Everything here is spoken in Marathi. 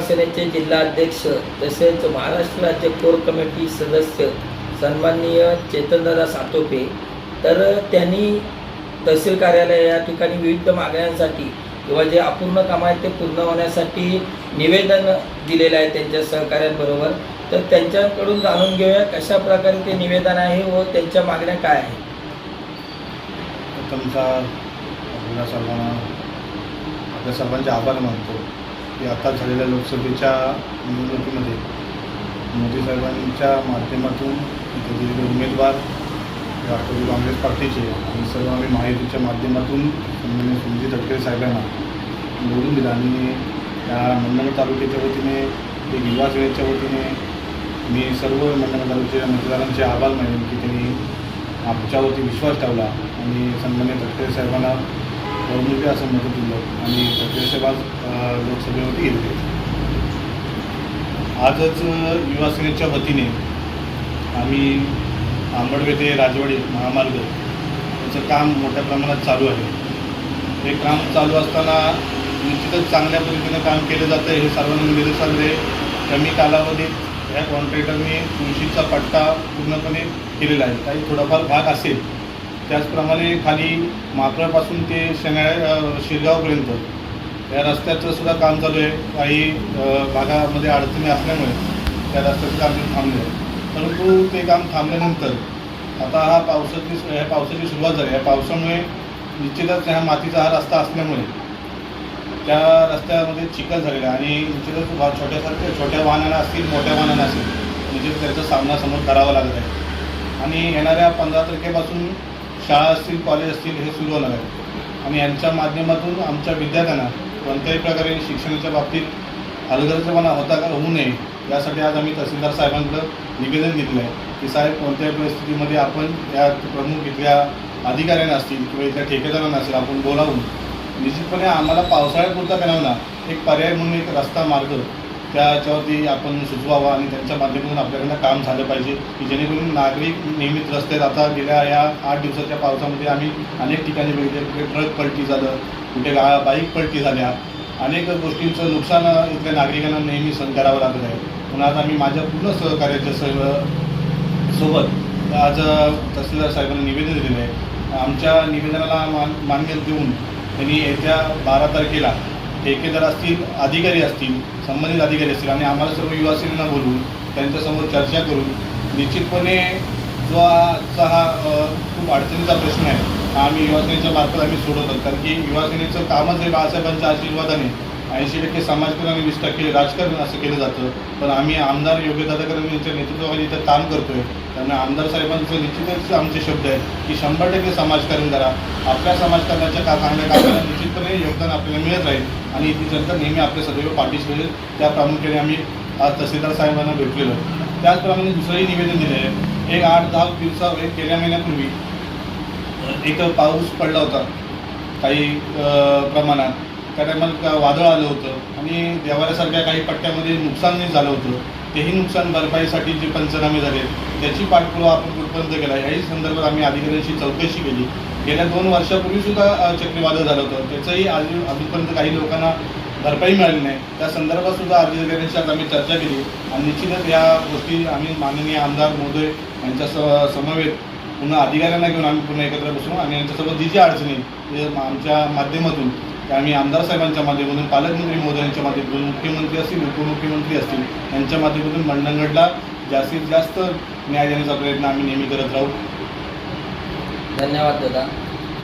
सेनेचे जिल्हाध्यक्ष तसेच महाराष्ट्र राज्य कोर कमिटी सदस्य सन्माननीय चेतनदादा सातोपे. तर त्यांनी तहसील कार्यालय या ठिकाणी विविध मागण्यांसाठी किंवा जे अपूर्ण काम आहेत ते पूर्ण होण्यासाठी निवेदन दिलेलं आहे त्यांच्या सहकाऱ्यांबरोबर तर त्यांच्याकडून जाणून घेऊया कशा प्रकारे ते निवेदन आहे व त्यांच्या मागण्या काय आहेत. प्रथमचा आपल्या सर्वांचे आभार मानतो की आता झालेल्या लोकसभेच्या निवडणुकीमध्ये मोदी साहेबांच्या माध्यमातून इथे दिलेले उमेदवार राष्ट्रवादी काँग्रेस पार्टीचे आणि सर्व आम्ही माहितीच्या माध्यमातून सन्माननीय सुनील तटकरे साहेबांना निवडून दिलं. आणि त्या मंडळ तालुक्याच्या वतीने एक युवा सेनेच्या वतीने मी सर्व मंडळ तालुक्याच्या मतदारांचे आभार मानेन की त्यांनी आमच्यावरती विश्वास ठेवला आणि सन्मान्य तटकरे साहेबांना बहुमूल्य असं मदत दिलं आणि तटकरे आज लोकसभेवरती गेले. आजच युवा सेनेच्या वतीने आम्ही आंबडवे ते राजवाडी महामार्ग याचं काम मोठ्या प्रमाणात चालू आहे. हे काम चालू असताना निश्चितच चांगल्या पद्धतीनं काम केलं जातं हे सर्वांना निदर्शनास आहे. कमी कालावधीत या कॉन्ट्रॅक्टरने तुळशीचा पट्टा पूर्णपणे केलेला आहे. काही थोडाफार भाग असेल त्याचप्रमाणे खाली मापळापासून ते शेंगाळ्या शिरगावपर्यंत या रस्त्याचं सुद्धा काम चालू आहे. काही भागामध्ये अडचणी असल्यामुळे त्या रस्त्याचं काम थांबलं परंतु ते काम थांबल्यानंतर आता हा पावसाची ह्या पावसाची सुरुवात झाली. या पावसामुळे निश्चितच ह्या मातीचा हा रस्ता असल्यामुळे त्या रस्त्यामध्ये चिखल झालेला आहे. आणि निश्चितच वा- छोट्यासारख्या छोट्या वाहनांना असतील मोठ्या वाहनांना असतील निश्चित त्याचा सामना समोर करावा लागत आहे. आणि येणाऱ्या पंधरा तारखेपासून शाळा असतील कॉलेज असतील हे सुरू होणार आहे. आणि यांच्या माध्यमातून आमच्या विद्यार्थ्यांना कोणत्याही प्रकारे शिक्षणाच्या बाबतीत हलगर्जीपणा होता का होऊ नये यासाठी आज आम्ही तहसीलदार साहेबांकडं निवेदन घेतलं आहे की साहेब कोणत्याही परिस्थितीमध्ये आपण या प्रमुख इथल्या अधिकाऱ्यांना असतील किंवा इथल्या ठेकेदारांना असतील आपण बोलावून निश्चितपणे आम्हाला पावसाळ्यापुरता का ना एक पर्याय म्हणून एक रस्ता मार्ग त्याच्यावरती आपण सुचवावा आणि त्यांच्या माध्यमातून आपल्याकडनं काम झालं पाहिजे की जेणेकरून नागरिक नियमित रस्ते आता गेल्या या आठ दिवसाच्या पावसामध्ये आम्ही अनेक ठिकाणी बघितले कुठे ट्रक पलटी झालं कुठे गा बाईक पलटी झाल्या. अनेक गोष्टींचं नुकसान इथल्या नागरिकांना नेहमी सहन करावं लागत आहे. पण आज आम्ही माझ्या पूर्ण सहकार्याच्या सर्व सोबत आज तहसीलदार साहेबांना निवेदन दिलेलं आहे. आमच्या निवेदनाला मान मान्य देऊन त्यांनी येत्या बारा तारखेला ठेकेदार असतील अधिकारी असतील संबंधित अधिकारी असतील आणि आम्हाला सर्व युवा बोलून बोलवून त्यांच्यासमोर चर्चा करून निश्चितपणे जो आजचा हा खूप अडचणीचा प्रश्न आहे. हा आम्ही युवासेनेच्या मार्फत आम्ही सोडवतो. कारण की युवासेनेचं कामच हे बाळासाहेबांच्या आशीर्वादाने ऐंशी टक्के समाजकारण आणि वीस टक्के राजकारण असं केलं जातं. पण आम्ही आमदार योग्यदादाकरण यांच्या नेतृत्वाखाली इथं काम करतोय. त्यामुळे आमदार साहेबांचं निश्चितच आमचे शब्द आहेत की शंभर टक्के समाजकारण करा. आपल्या समाजकारणाच्या का चांगल्या कामाला निश्चितपणे योगदान आपल्याला मिळत राहील आणि ती जनता नेहमी आपल्या सदैव पाठीशी राहील. त्या प्रामुख्याने आम्ही आज तहसीलदार साहेबांना भेटलेलो त्याचप्रमाणे दुसरंही निवेदन दिलं आहे. एक आठ दहा दिवसा एक गेल्या महिन्यापूर्वी एक पाऊस पडला होता काही प्रमाणात. त्या टायमाला वादळ आलं होतं आणि देवाऱ्यासारख्या काही पट्ट्यामध्ये नुकसानही झालं होतं. तेही नुकसान भरपाईसाठी जे पंचनामे झाले त्याची पाठपुरावा आपण कुठपर्यंत केला? याही संदर्भात आम्ही अधिकाऱ्यांशी चौकशी केली. गेल्या दोन वर्षापूर्वी सुद्धा चक्रीवादळ झालं होतं. त्याचंही आज अजूनपर्यंत काही लोकांना भरपाई मिळाली नाही. त्या संदर्भात सुद्धा अधिकाऱ्यांशी आज आम्ही चर्चा केली. आणि निश्चितच या गोष्टी आम्ही माननीय आमदार महोदय यांच्या स समवेत पुन्हा अधिकाऱ्यांना घेऊन आम्ही पुन्हा एकत्र बसू आणि यांच्यासोबत जी जी अडचणी आमच्या माध्यमातून आम्ही आमदार साहेबांच्या माध्यमातून पालकमंत्री मोदयांच्या माध्यमातून मुख्यमंत्री असतील उपमुख्यमंत्री असतील यांच्या माध्यमातून मंडणगडला जास्तीत जास्त न्याय देण्याचा प्रयत्न आम्ही नेहमी करत राहू. धन्यवाद दादा.